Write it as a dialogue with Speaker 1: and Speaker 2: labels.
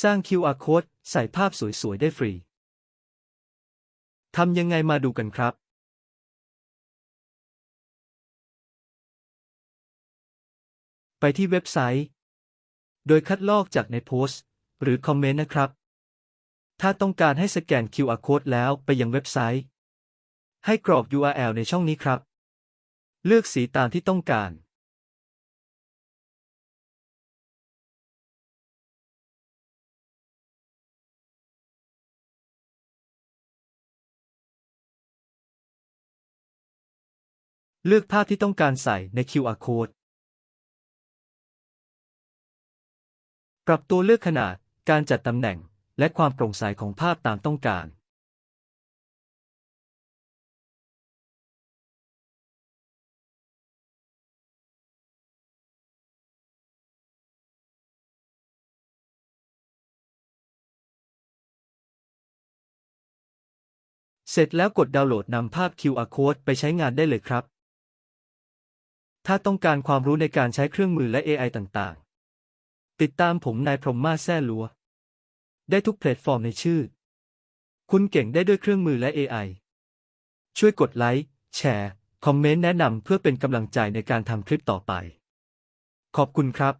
Speaker 1: สร้าง QR code ใส่ภาพสวยๆ ได้ฟรี ทำยังไงมาดูกันครับ ไปที่เว็บไซต์ โดยคัดลอกจากในโพสต์ หรือคอมเมนต์นะครับ ถ้าต้องการให้สแกน QR code แล้วไปยังเว็บไซต์ ให้กรอก URL ในช่องนี้ครับ เลือกสีตามที่ต้องการ เลือกภาพที่ต้องการใส่ใน QR code ปรับตัวเลือกขนาด การจัดตำแหน่ง และความโปร่งใสของภาพตามต้องการ เสร็จแล้วกดดาวน์โหลดนำภาพ QR code ไปใช้งานได้เลยครับ ถ้าต้องการความรู้ในการใช้เครื่องมือและ AI ต่างๆ ติดตามผมนายพรหมมาแซ่ลัว ได้ทุกแพลตฟอร์มในชื่อ คุณเก่งได้ด้วยเครื่องมือและ AI ช่วยกดไลค์ แชร์ คอมเมนต์แนะนำเพื่อเป็นกำลังใจในการทำคลิปต่อไป ขอบคุณครับ